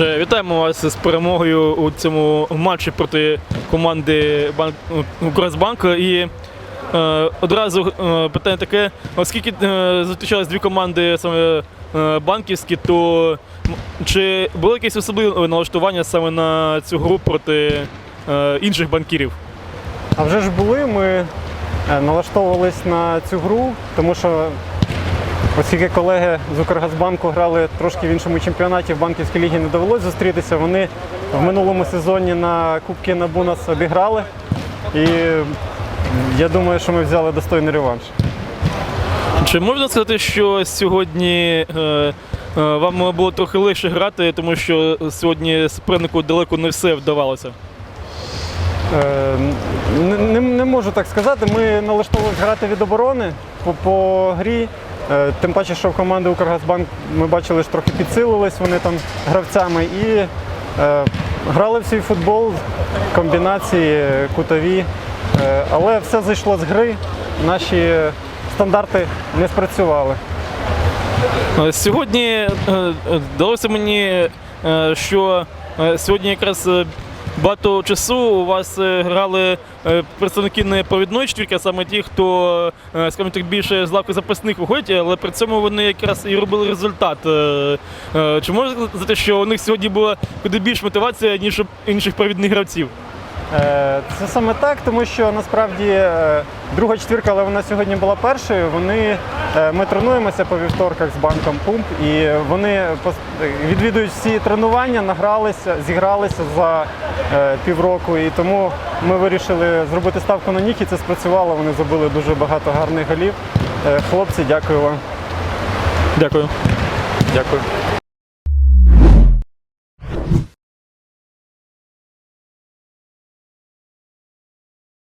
Вітаємо вас з перемогою у цьому матчі проти команди банк ну, І е, одразу е, питання таке: оскільки е, зустрічались дві команди саме е, банківські, то чи було якесь особливе налаштування саме на цю гру проти е, інших банкірів? А вже ж були, ми е, налаштовувались на цю гру, тому що оскільки колеги з Укргазбанку грали трошки в іншому чемпіонаті, в банківській лігі не довелось зустрітися. Вони в минулому сезоні на Кубки Набу нас обіграли. І я думаю, що ми взяли достойний реванш. Чи можна сказати, що сьогодні е, е, вам було трохи легше грати, тому що сьогодні супернику далеко не все вдавалося? Е, Не, не, не можу так сказати. Ми налаштовувалися грати від оборони по, по грі. Е, Тим паче, що в команди Укргазбанк ми бачили, що трохи підсилились вони там гравцями і е, грали в свій футбол, комбінації, кутові. Е, але все зайшло з гри. Наші стандарти не спрацювали. Е, Сьогодні е, вдалося мені, що сьогодні якраз багато часу у вас е, грали е, представники не провідної четвірки, а саме ті, хто, е, скажімо так, більше з лавки запасних виходять, але при цьому вони якраз і робили результат. Чи можна сказати, що у них сьогодні була куди більш мотивація, ніж інших провідних гравців? Е, Це саме так, тому що насправді е, друга четвірка, але вона сьогодні була першою. Вони е, ми тренуємося по вівторках з банком Пумп, і вони відвідують всі тренування, награлися, зігралися за півроку. І тому ми вирішили зробити ставку на них, і це спрацювало. Вони забили дуже багато гарних голів. Хлопці, дякую вам. Дякую. Дякую.